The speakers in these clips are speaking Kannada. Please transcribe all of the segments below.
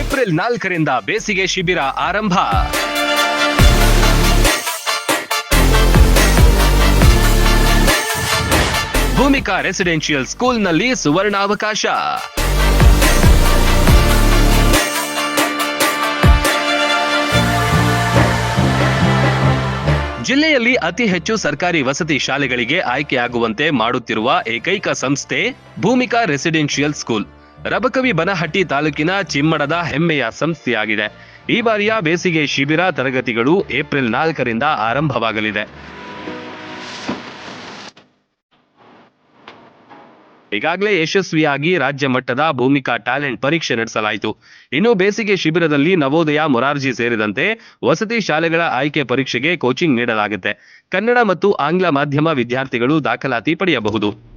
ಏಪ್ರಿಲ್ ನಾಲ್ಕರಿಂದ ಬೇಸಿಗೆ ಶಿಬಿರ ಆರಂಭ. ಭೂಮಿಕಾ ರೆಸಿಡೆನ್ಷಿಯಲ್ ಸ್ಕೂಲ್ನಲ್ಲಿ ಸುವರ್ಣಾವಕಾಶ. ಜಿಲ್ಲೆಯಲ್ಲಿ ಅತಿ ಹೆಚ್ಚು ಸರ್ಕಾರಿ ವಸತಿ ಶಾಲೆಗಳಿಗೆ ಆಯ್ಕೆಯಾಗುವಂತೆ ಮಾಡುತ್ತಿರುವ ಏಕೈಕ ಸಂಸ್ಥೆ ಭೂಮಿಕಾ ರೆಸಿಡೆನ್ಷಿಯಲ್ ಸ್ಕೂಲ್. ರಬಕವಿ ಬನಹಟ್ಟಿ ತಾಲೂಕಿನ ಚಿಮ್ಮಡದ ಹೆಮ್ಮೆಯ ಸಂಸ್ಥೆಯಾಗಿದೆ. ಈ ಬಾರಿಯ ಬೇಸಿಗೆ ಶಿಬಿರ ತರಗತಿಗಳು ಏಪ್ರಿಲ್ ನಾಲ್ಕರಿಂದ ಆರಂಭವಾಗಲಿದೆ. ಈಗಾಗಲೇ ಯಶಸ್ವಿಯಾಗಿ ರಾಜ್ಯ ಮಟ್ಟದ ಭೂಮಿಕಾ ಟ್ಯಾಲೆಂಟ್ ಪರೀಕ್ಷೆ ನಡೆಸಲಾಯಿತು. ಇನ್ನು ಬೇಸಿಗೆ ಶಿಬಿರದಲ್ಲಿ ನವೋದಯ, ಮೊರಾರ್ಜಿ ಸೇರಿದಂತೆ ವಸತಿ ಶಾಲೆಗಳ ಆಯ್ಕೆ ಪರೀಕ್ಷೆಗೆ ಕೋಚಿಂಗ್ ನೀಡಲಾಗುತ್ತೆ. ಕನ್ನಡ ಮತ್ತು ಆಂಗ್ಲ ಮಾಧ್ಯಮ ವಿದ್ಯಾರ್ಥಿಗಳು ದಾಖಲಾತಿ ಪಡೆಯಬಹುದು.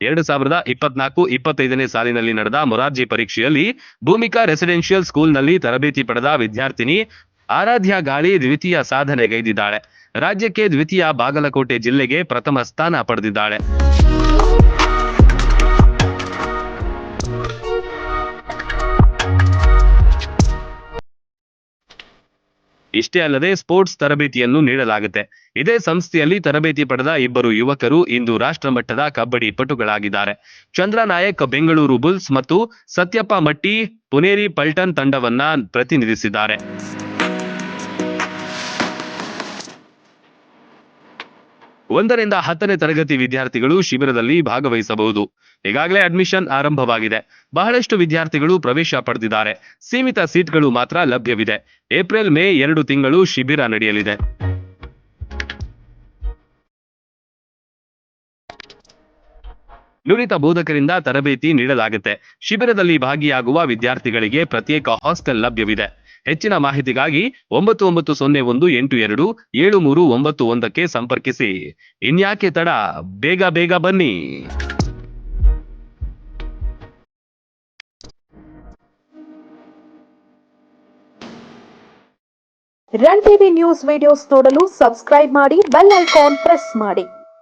ಎರಡು ಸಾವಿರದ ಇಪ್ಪತ್ನಾಲ್ಕು ಇಪ್ಪತ್ತೈದನೇ ಸಾಲಿನಲ್ಲಿ ನಡೆದ ಮೊರಾರ್ಜಿ ಪರೀಕ್ಷೆಯಲ್ಲಿ ಭೂಮಿಕಾ ರೆಸಿಡೆನ್ಷಿಯಲ್ ಸ್ಕೂಲ್ನಲ್ಲಿ ತರಬೇತಿ ಪಡೆದ ವಿದ್ಯಾರ್ಥಿನಿ ಆರಾಧ್ಯ ಗಾಳಿ ದ್ವಿತೀಯ ಸಾಧನೆಗೈದಿದ್ದಾಳೆ. ರಾಜ್ಯಕ್ಕೆ ದ್ವಿತೀಯ ಬಾಗಲಕೋಟೆ ಜಿಲ್ಲೆಗೆ ಪ್ರಥಮ ಸ್ಥಾನ ಪಡೆದಿದ್ದಾಳೆ. ಇಷ್ಟೇ ಅಲ್ಲದೆ ಸ್ಪೋರ್ಟ್ಸ್ ತರಬೇತಿಯನ್ನು ನೀಡಲಾಗುತ್ತೆ. ಇದೇ ಸಂಸ್ಥೆಯಲ್ಲಿ ತರಬೇತಿ ಪಡೆದ ಇಬ್ಬರು ಯುವಕರು ಇಂದು ರಾಷ್ಟ್ರಮಟ್ಟದ ಕಬಡ್ಡಿ ಪಟುಗಳಾಗಿದ್ದಾರೆ. ಚಂದ್ರ ನಾಯಕ್ ಬೆಂಗಳೂರು ಬುಲ್ಸ್ ಮತ್ತು ಸತ್ಯಪ್ಪ ಮಟ್ಟಿ, ಪುನೇರಿ ಪಲ್ಟನ್ ತಂಡವನ್ನ ಪ್ರತಿನಿಧಿಸಿದ್ದಾರೆ. ಒಂದರಿಂದ ಹತ್ತನೇ ತರಗತಿ ವಿದ್ಯಾರ್ಥಿಗಳು ಶಿಬಿರದಲ್ಲಿ ಭಾಗವಹಿಸಬಹುದು. ಈಗಾಗಲೇ ಅಡ್ಮಿಷನ್ ಆರಂಭವಾಗಿದೆ. ಬಹಳಷ್ಟು ವಿದ್ಯಾರ್ಥಿಗಳು ಪ್ರವೇಶ ಪಡೆದಿದ್ದಾರೆ. ಸೀಮಿತ ಸೀಟ್ಗಳು ಮಾತ್ರ ಲಭ್ಯವಿದೆ. ಏಪ್ರಿಲ್, ಮೇ ಎರಡು ತಿಂಗಳು ಶಿಬಿರ ನಡೆಯಲಿದೆ. ನುರಿತ ಬೋಧಕರಿಂದ ತರಬೇತಿ ನೀಡಲಾಗುತ್ತೆ. ಶಿಬಿರದಲ್ಲಿ ಭಾಗಿಯಾಗುವ ವಿದ್ಯಾರ್ಥಿಗಳಿಗೆ ಪ್ರತ್ಯೇಕ ಹಾಸ್ಟೆಲ್ ಲಭ್ಯವಿದೆ. ಹೆಚ್ಚಿನ ಮಾಹಿತಿಗಾಗಿ ಒಂಬತ್ತು ಒಂಬತ್ತು ಸೊನ್ನೆ ಒಂದು ಎಂಟು ಎರಡು ಏಳು ಮೂರು ಒಂಬತ್ತು ಒಂದಕ್ಕೆ ಸಂಪರ್ಕಿಸಿ. ಇನ್ಯಾಕೆ ತಡ? ಬೇಗ ಬೇಗ ಬನ್ನಿ. ರನ್ ಟಿವಿ ನ್ಯೂಸ್ ವಿಡಿಯೋಸ್ ನೋಡಲು ಸಬ್ಸ್ಕ್ರೈಬ್ ಮಾಡಿ, ಬೆಲ್ ಐಕಾನ್ ಪ್ರೆಸ್ ಮಾಡಿ.